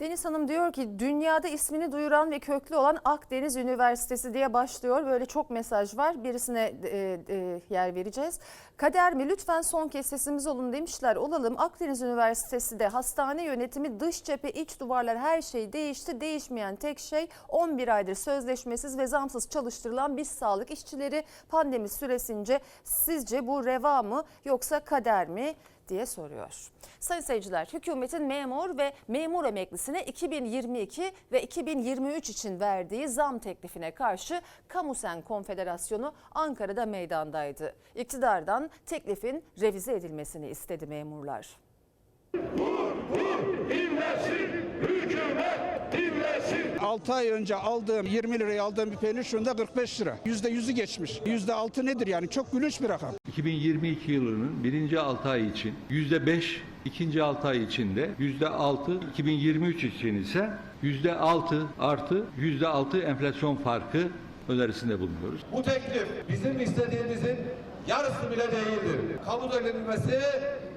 Deniz Hanım diyor ki dünyada ismini duyuran ve köklü olan Akdeniz Üniversitesi diye başlıyor. Böyle çok mesaj var. Birisine e, e, yer vereceğiz. Kader mi? Lütfen son kez sesimiz olun demişler. Olalım. Akdeniz Üniversitesi de hastane yönetimi dış cephe iç duvarlar her şey değişti. Değişmeyen tek şey 11 aydır sözleşmesiz ve zamsız çalıştırılan biz sağlık işçileri pandemi süresince sizce bu reva mı yoksa kader mi? Diye soruyor. Sayın seyirciler, hükümetin memur ve memur emeklisine 2022 ve 2023 için verdiği zam teklifine karşı Kamusen Konfederasyonu Ankara'da meydandaydı. İktidardan teklifin revize edilmesini istedi memurlar. dinlesin, hükümet dinlesin. 6 ay önce aldığım 20 liraya aldığım bir peynir şu anda 45 lira. %100'ü geçmiş. %6 nedir yani? Çok gülünç bir rakam. 2022 yılının birinci 6 ay için %5, ikinci 6 ay içinde %6, 2023 için ise %6 artı %6 enflasyon farkı önerisinde bulunuyoruz. Bu teklif bizim istediğimizin yarısı bile değildir. Kabul edilmesi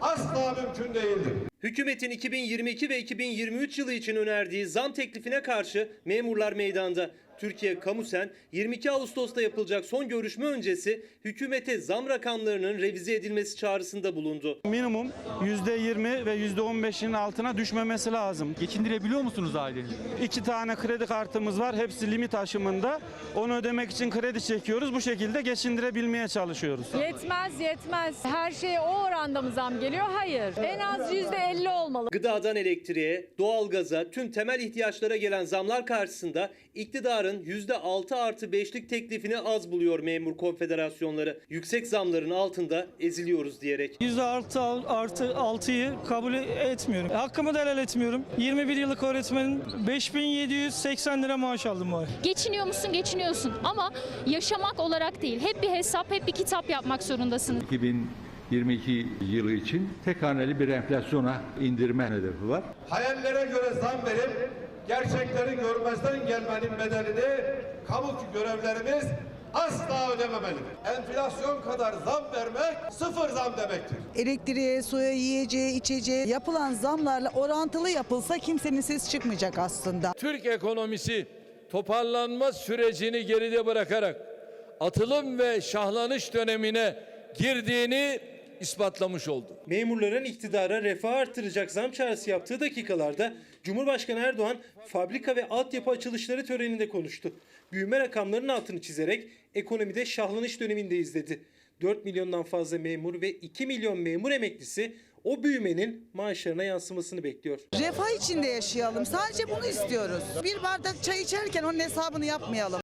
asla mümkün değildir. Hükümetin 2022 ve 2023 yılı için önerdiği zam teklifine karşı memurlar meydanda. Türkiye Kamusen 22 Ağustos'ta yapılacak son görüşme öncesi hükümete zam rakamlarının revize edilmesi çağrısında bulundu. minimum %20 ve %15'in altına düşmemesi lazım. Geçindirebiliyor musunuz ailenizi? İki tane kredi kartımız var. Hepsi limit aşımında. Onu ödemek için kredi çekiyoruz. Bu şekilde geçindirebilmeye çalışıyoruz. Yetmez yetmez. Her şeye o oranda mı zam geliyor? Hayır. En az %50 olmalı. Gıdadan elektriğe, doğalgaza, tüm temel ihtiyaçlara gelen zamlar karşısında iktidarın %6 artı 5'lik teklifini az buluyor memur konfederasyonları. Yüksek zamların altında eziliyoruz diyerek. %6 artı 6'yı kabul etmiyorum. Hakkımı da helal etmiyorum. 21 yıllık öğretmenin 5780 lira maaş aldım var. Geçiniyor musun? Geçiniyorsun. Ama yaşamak olarak değil. Hep bir hesap, hep bir kitap yapmak zorundasın. 2022 yılı için tek haneli bir enflasyona indirme hedefi var. Hayallere göre zam verip gerçekleri görmezden gelmenin bedelini kamu görevlerimiz asla ödememelidir. Enflasyon kadar zam vermek sıfır zam demektir. elektriğe, suya, yiyeceğe, içeceğe yapılan zamlarla orantılı yapılsa kimsenin sesi çıkmayacak aslında. Türk ekonomisi toparlanma sürecini geride bırakarak atılım ve şahlanış dönemine girdiğini ispatlamış oldu. Memurların iktidara refah artıracak zam çağrısı yaptığı dakikalarda Cumhurbaşkanı Erdoğan fabrika ve altyapı açılışları töreninde konuştu. Büyüme rakamlarının altını çizerek ekonomide şahlanış dönemindeyiz dedi. 4 milyondan fazla memur ve 2 milyon memur emeklisi o büyümenin maaşlarına yansımasını bekliyor. Refah içinde yaşayalım. Sadece bunu istiyoruz. Bir bardak çay içerken onun hesabını yapmayalım.